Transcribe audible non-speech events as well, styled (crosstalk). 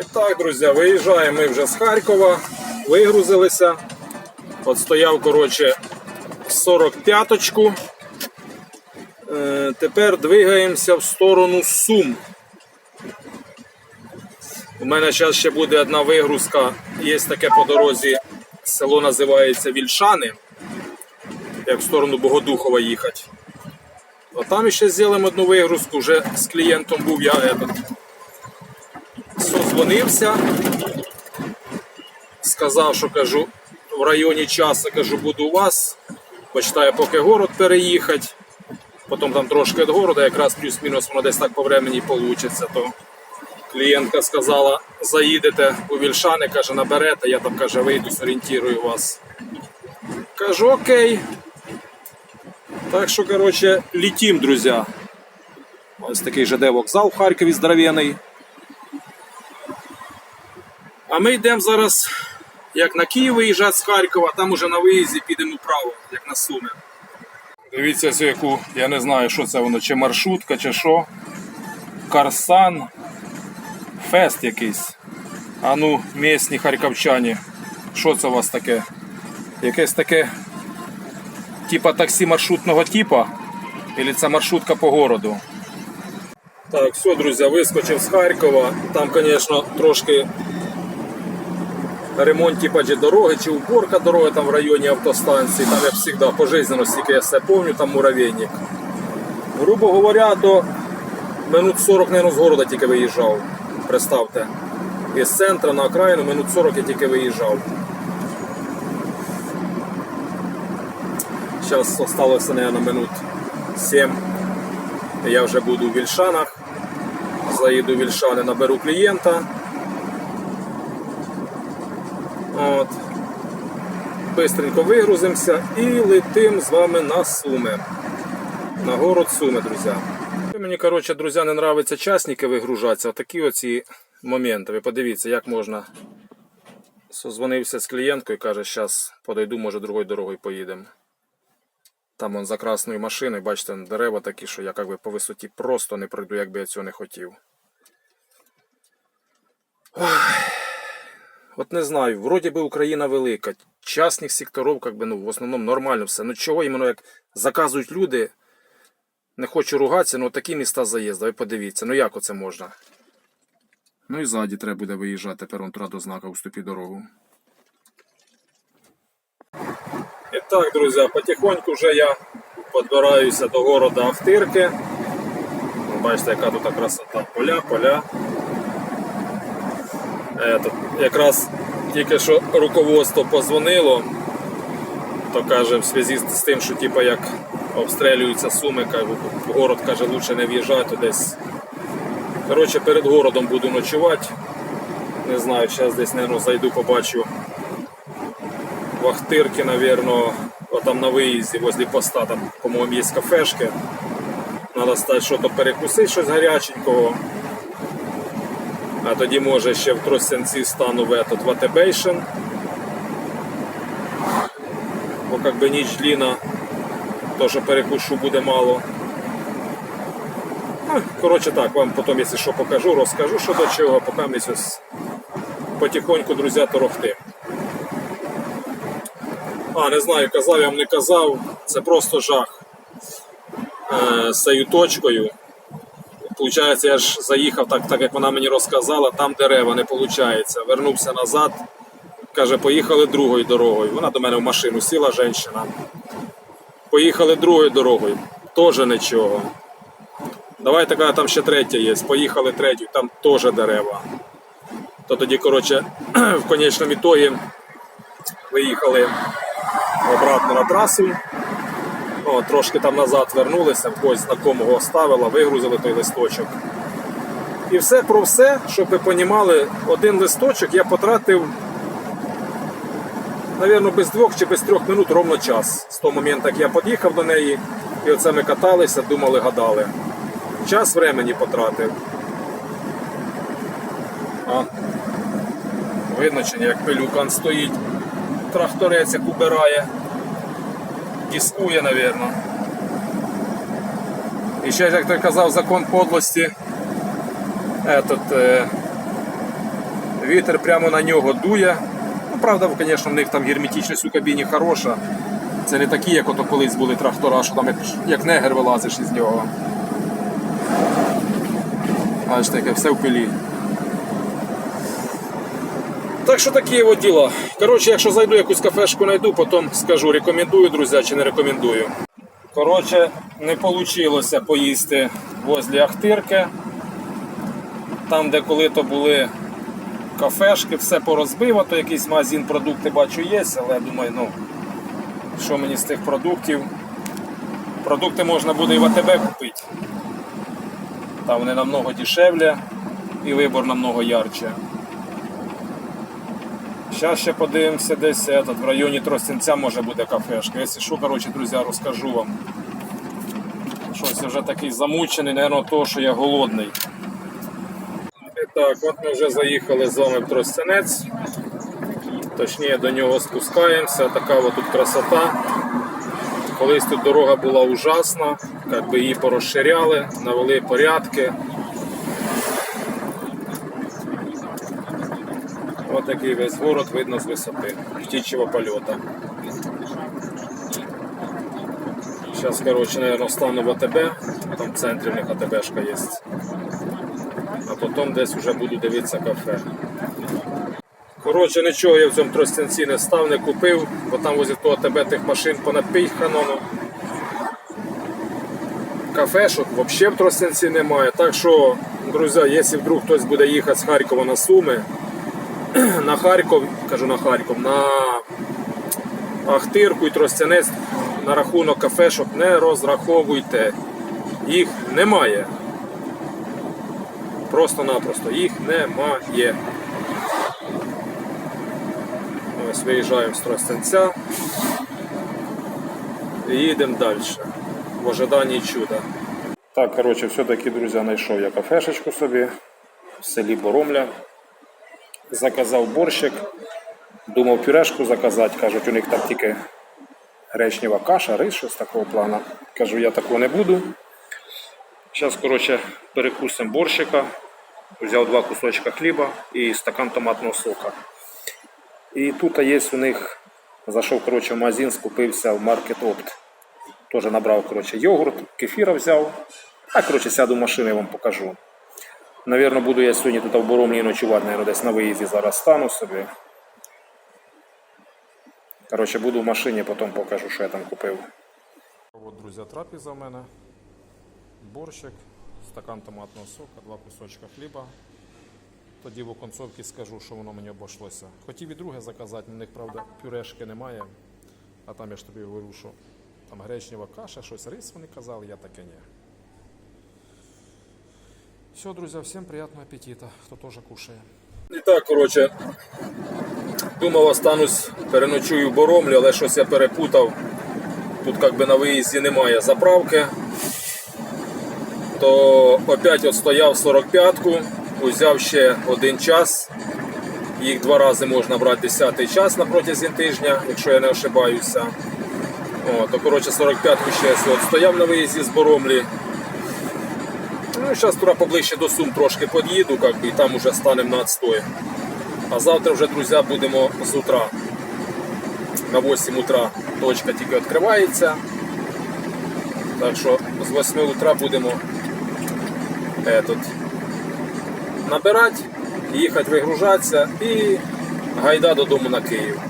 І так, друзі, виїжджаємо ми вже з Харкова, вигрузилися. От стояв, коротше, 45-очку. Е, тепер двигаємося в сторону Сум. У мене зараз ще буде одна вигрузка. Є таке по дорозі. Село називається Вільшани. Як в сторону Богодухова їхати. А там ще зробимо одну вигрузку. Вже з клієнтом був я этот, созвонився. Сказав, що кажу, в районі часу кажу, буду у вас. Почитаю, поки город переїхати. Потім там трошки від города, якраз плюс-мінус воно десь так по времені вийде. То клієнтка сказала, заїдете у Вільшани, каже, наберете, я там каже, вийду, зорієнтую вас. Кажу, окей. Так що, коротше, літім, друзі. Ось такий ЖД вокзал в Харкові здоровений. А ми йдемо зараз, як на Київ виїжджати з Харкова, там уже на виїзді підемо вправо, як на Суми. Дивіться, ось яку, я не знаю, що це воно, чи маршрутка, чи що. Карсан. Фест якийсь. А ну, місні харківчані. Що це у вас таке? Якесь таке типа таксі маршрутного типа? Или це маршрутка по городу? Так, все, друзі, вискочив з Харкова. Там, звісно, трошки ремонт типа дороги, чи уборка дороги там в районі автостанції. Там, як завжди, по жизненності, я все пам'ятаю, там муравейник. Грубо говоря, до минут 40, мабуть, з города тільки виїжджав. Представте. Із центру на окраїну минут 40 я тільки виїжджав. Зараз залишилося, мабуть, минут 7. Я вже буду в Вільшанах. Заїду в Вільшани, наберу клієнта. От. Бистренько вигрузимося і летим з вами на Суми. На город Суми, друзі. Мені, коротше, друзі, не нравиться часники вигружатися. Отакі оці моменти. Ви подивіться, як можна. Созвонився з клієнткою, каже, зараз подойду, може, другою дорогою поїдемо. Там он за красною машиною, бачите, дерева такі, що я якби по висоті просто не пройду, як би я цього не хотів. Ой. От не знаю, вроді би Україна велика. Частних секторів, как би, ну, в основному нормально все. Ну чого іменно як заказують люди, не хочу ругатися, ну такі міста заїзду, ви подивіться, ну як оце можна? Ну і ззаді треба буде виїжджати, тепер он туди до знака уступі дорогу. І так, друзі, потихоньку вже я підбираюся до города Ахтирки. Бачите, яка тут красота. Поля, поля. Якраз тільки що руководство позвонило, то каже, в зв'язку з тим, що типу, як обстрілюються суми, каже, город каже, лучше не в'їжджати десь. Коротше, перед городом буду ночувати. Не знаю, зараз десь, мабуть, зайду, побачу Вахтирки, наверное, там на виїзді возле поста, там, по-моєму, є кафешки. Надо стати щось перекусити, щось гаряченького. А тоді може ще в Тростянці стану в этот в Атебейшн. Бо як би ніч длина, то що перекушу буде мало. Коротше так, вам потім, якщо що покажу, розкажу, що до чого, поки ми потихоньку, друзі, торохти. А, не знаю, казав я вам не казав, це просто жах. Е, з цією точкою. Получається, я ж заїхав так, так як вона мені розказала, там дерева не виходить. Вернувся назад, каже, поїхали другою дорогою. Вона до мене в машину сіла жінка. Поїхали другою дорогою, теж нічого. Давай така там ще третя є. Поїхали третю, там теж дерева. То тоді, коротше, (clears throat) в конечному ітогі виїхали обратно на трасу. О, трошки там назад вернулися, в когось знакомого оставила, вигрузили той листочок. І все про все, щоб ви розуміли, один листочок я потратив, мабуть, без двох чи без трьох минут ровно час. З того моменту, як я під'їхав до неї, і оце ми каталися, думали, гадали. Час времени потратив. А, видно, чи як пилюкан стоїть, тракторець як убирає дискує, напевно. І ще, як той казав, закон подлості. Этот, е, Вітер прямо на нього дує. Ну, правда, звісно, в них там герметичність у кабіні хороша. Це не такі, як ото колись були трактора, що там як, як негр вилазиш із нього. Аж таке, все в пилі. Так що такі от діла. Коротше, якщо зайду якусь кафешку знайду, потім скажу, рекомендую, друзі, чи не рекомендую. Коротше, не вийшло поїсти возле Ахтирки. Там, де коли то були кафешки, все порозбиво, то якийсь магазин продукти бачу є, але я думаю, ну, що мені з тих продуктів. Продукти можна буде і в АТБ купити. Там вони намного дешевле і вибор намного ярче. Зараз ще подивимося десь этот, в районі Тростянця може буде кафешка. Якщо що, коротше, друзі, розкажу вам. Щось вже такий замучений, мабуть, того, що я голодний. І так, от ми вже заїхали з вами в Тростянець. Точніше до нього спускаємося. Така от тут красота. Колись тут дорога була ужасна, як би її порозширяли, навели порядки. Ось такий весь город видно з висоти, птичого польоту. Зараз, коротше, наверное, встану в АТБ, там в центрі в них АТБшка є. А потім десь вже буду дивитися кафе. Коротше, нічого я в цьому тростянці не став, не купив, бо там возле того АТБ тих машин понапіхано. ну. Кафешок взагалі в Тростянці немає. Так що, друзі, якщо вдруг хтось буде їхати з Харкова на Суми, (clears throat) на Харків, кажу на Харків, на Ахтирку і Тростянець на рахунок кафешок не розраховуйте. Їх немає. Просто-напросто їх немає. Ось виїжджаємо з Тростянця і їдемо далі. В ожиданні чуда. Так, коротше, все-таки, друзі, знайшов я кафешечку собі в селі Боромля. Заказав борщик. Думав пюрешку заказати, кажуть, у них там тільки гречнева каша, рис, щось такого плану. Кажу, я такого не буду. Зараз, коротше, перекусимо борщика. Взяв два кусочка хліба і стакан томатного сока. І тут є у них, зайшов коротше, в магазин, скупився в Market Opt. Теж набрав коротше, йогурт, кефіра взяв. А коротше, сяду в машину і вам покажу. Навірно, буду я сьогодні тут в Боромлі ночувати, наверное, десь на виїзді зараз стану собі. Коротше, буду в машині, потім покажу, що я там купив. От, друзі, трапеза в мене. Борщик, стакан томатного сока, два кусочка хліба. Тоді в оконцовці скажу, що воно мені обійшлося. Хотів і друге заказати, на них, правда, пюрешки немає. А там я ж тобі говорю, що там гречнева каша, щось рис вони казали, я таке ні. Все, друзі, всім приятного аппетита, хто теж кушає. І так, коротше, думав, останусь, переночую в Боромлі, але щось я перепутав. Тут як би на виїзді немає заправки. То опять от стояв 45-ку, узяв ще один час. Їх два рази можна брати 10 час на протязі тижня, якщо я не ошибаюся. О, то коротше 45-ку ще от стояв на виїзді з Боромлі. Ну, зараз туди поближче до Сум трошки під'їду, і там уже станемо на отстой. А завтра вже, друзі, будемо з утра. На 8 утра точка тільки відкривається. Так що з 8 утра будемо этот, набирати, їхати вигружатися і гайда додому на Київ.